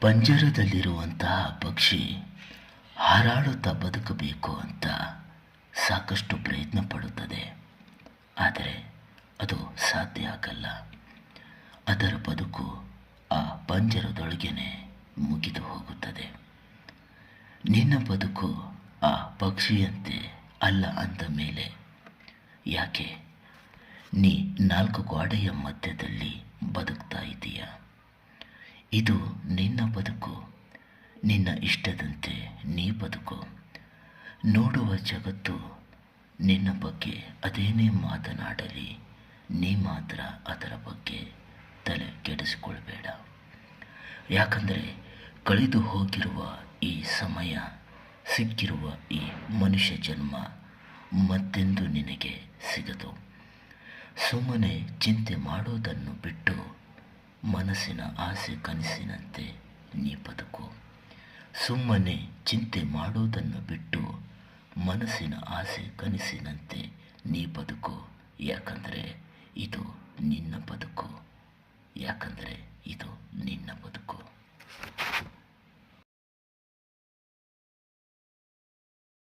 ಪಂಜರದಲ್ಲಿರುವಂತಹ ಪಕ್ಷಿ ಹಾರಾಡುತ್ತಾ ಬದುಕಬೇಕು ಅಂತ ಸಾಕಷ್ಟು ಪ್ರಯತ್ನ ಪಡುತ್ತದೆ. ಆದರೆ ಅದು ಸಾಧ್ಯ ಆಗಲ್ಲ. ಅದರ ಬದುಕು ಆ ಪಂಜರದೊಳಗೇನೆ ಮುಗಿದು ಹೋಗುತ್ತದೆ. ನಿನ್ನ ಬದುಕು ಆ ಪಕ್ಷಿಯಂತೆ ಅಲ್ಲ ಅಂದ ಮೇಲೆ, ಯಾಕೆ? ನೀ ನಾಲ್ಕು ಗೋಡೆಯ ಮಧ್ಯದಲ್ಲಿ ಇದೀಯ ಇದು ನಿನ್ನ ಬದುಕು. ನಿನ್ನ ಇಷ್ಟದಂತೆ ನೀ ಬದುಕು. ನೋಡುವ ಜಗತ್ತು ನಿನ್ನ ಬಗ್ಗೆ ಅದೇನೇ ಮಾತನಾಡಲಿ, ನೀ ಮಾತ್ರ ಅದರ ಬಗ್ಗೆ ತಲೆ ಕೆಡಿಸಿಕೊಳ್ಬೇಡ. ಯಾಕಂದರೆ ಕಳೆದು ಹೋಗಿರುವ ಈ ಸಮಯ, ಸಿಕ್ಕಿರುವ ಈ ಮನುಷ್ಯ ಜನ್ಮ ಮತ್ತೆಂದು ನಿನಗೆ ಸಿಗದು. ಸುಮ್ಮನೆ ಚಿಂತೆ ಮಾಡೋದನ್ನು ಬಿಟ್ಟು ಮನಸ್ಸಿನ ಆಸೆ, ಕನಸಿನಂತೆ ನೀ ಬದುಕು. ಸುಮ್ಮನೆ ಚಿಂತೆ ಮಾಡೋದನ್ನು ಬಿಟ್ಟು ಮನಸ್ಸಿನ ಆಸೆ, ಕನಸಿನಂತೆ ನೀ ಬದುಕು. ಯಾಕಂದರೆ ಇದು ನಿನ್ನ ಬದುಕು.